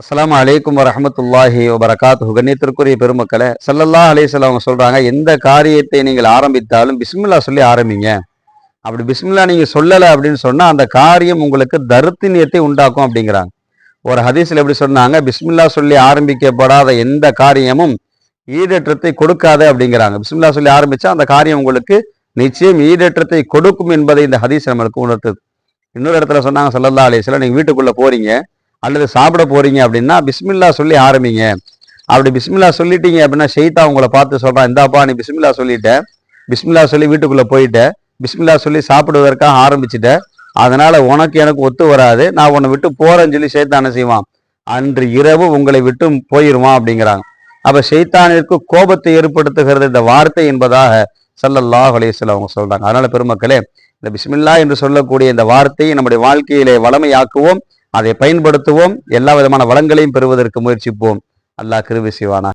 அஸ்லாம் அலைக்கும் வரமத்துல்லாஹி வரகாத் கண்ணியத்திற்குரிய பெருமக்களை சல்லல்லா அலைஹிஸ்ஸலாம் அவங்க சொல்கிறாங்க எந்த காரியத்தை நீங்கள் ஆரம்பித்தாலும் பிஸ்மில்லா சொல்லி ஆரம்பிங்க. அப்படி பிஸ்மில்லா நீங்கள் சொல்லலை அப்படின்னு சொன்னால் அந்த காரியம் உங்களுக்கு தருத்தினியத்தை உண்டாக்கும் அப்படிங்கிறாங்க. ஒரு ஹதீஸில் எப்படி சொன்னாங்க பிஸ்மில்லா சொல்லி ஆரம்பிக்கப்படாத எந்த காரியமும் ஈடேற்றத்தை கொடுக்காது அப்படிங்கிறாங்க. பிஸ்மில்லா சொல்லி ஆரம்பித்தா அந்த காரியம் உங்களுக்கு நிச்சயம் ஈடேற்றத்தை கொடுக்கும் என்பதை இந்த ஹதீஸ் நம்மளுக்கு உணர்த்துது. இன்னொரு இடத்துல சொன்னாங்க சல்லல்லா அலைஹிஸ்ஸலாம் நீங்கள் வீட்டுக்குள்ளே போறீங்க அல்லது சாப்பிட போறீங்க அப்படின்னா பிஸ்மில்லா சொல்லி ஆரம்பிங்க. அப்படி பிஸ்மில்லா சொல்லிட்டீங்க அப்படின்னா ஷெய்தா உங்களை பார்த்து சொல்றான் இந்தாப்பா நீ பிஸ்மில்லா சொல்லிட்டேன் பிஸ்மில்லா சொல்லி வீட்டுக்குள்ள போயிட்டேன் பிஸ்மில்லா சொல்லி சாப்பிடுவதற்காக ஆரம்பிச்சிட்டேன் அதனால உனக்கு எனக்கு ஒத்து வராது. நான் உன்னை விட்டு போறேன்னு சொல்லி ஷைத்தான செய்வான்? அன்று இரவு உங்களை விட்டு போயிருவான் அப்படிங்கிறாங்க. அப்ப ஷைத்தானிற்கு கோபத்தை ஏற்படுத்துகிறது இந்த வார்த்தை என்பதாக சல்லல்லாஹ் அலைஹி அவங்க சொல்றாங்க. அதனால பெருமக்களே இந்த பிஸ்மில்லா என்று சொல்லக்கூடிய இந்த வார்த்தையை நம்முடைய வாழ்க்கையிலே வளமையாக்குவோம். அதை பயன்படுத்துவோம். எல்லா விதமான வளங்களையும் பெறுவதற்கு முயற்சிப்போம். அல்லாஹ் கிருவி செய்வானா